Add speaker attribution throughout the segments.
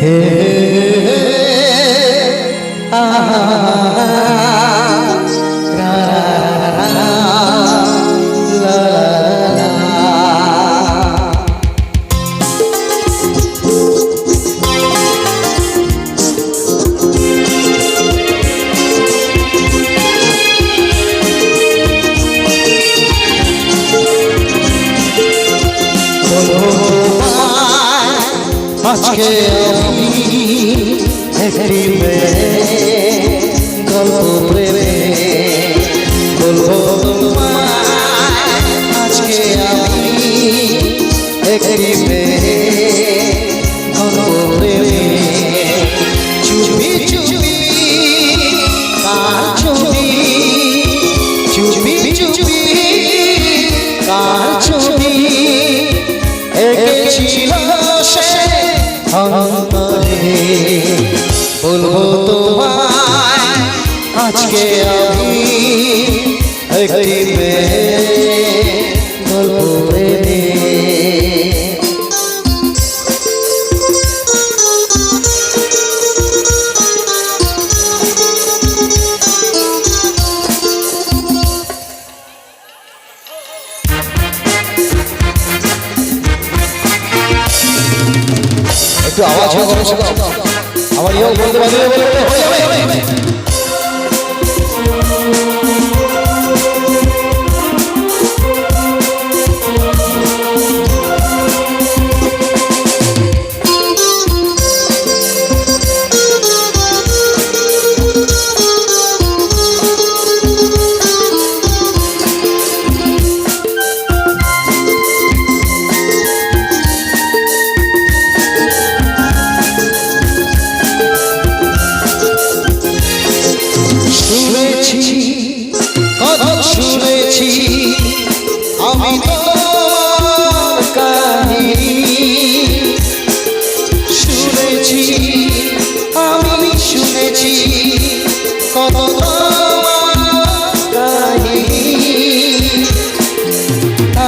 Speaker 1: হে আহা আজকে আমি একটি গল্প প্রেমে বলব আজকে আমি একটি গল্প প্রেমে চুপি চুপি কার ছবি চুপি চুপি আমি গল্প প্রেমে একটু আওয়াজ হবে আমার ইয়েও বলতে পারবে বলে।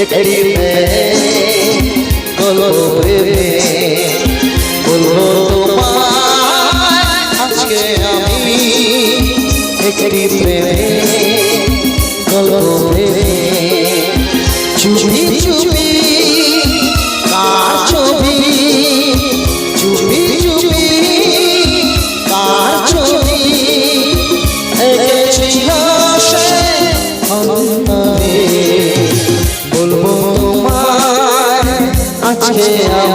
Speaker 1: একটি বলো প্রেমে বলব তোমার আজকে আমি একটি প্রেমে বলো প্রেমে চুপি চুপি কার ছবি চুপি চুপি কার ছবি এঁকেছি সে অন্তর আমাকে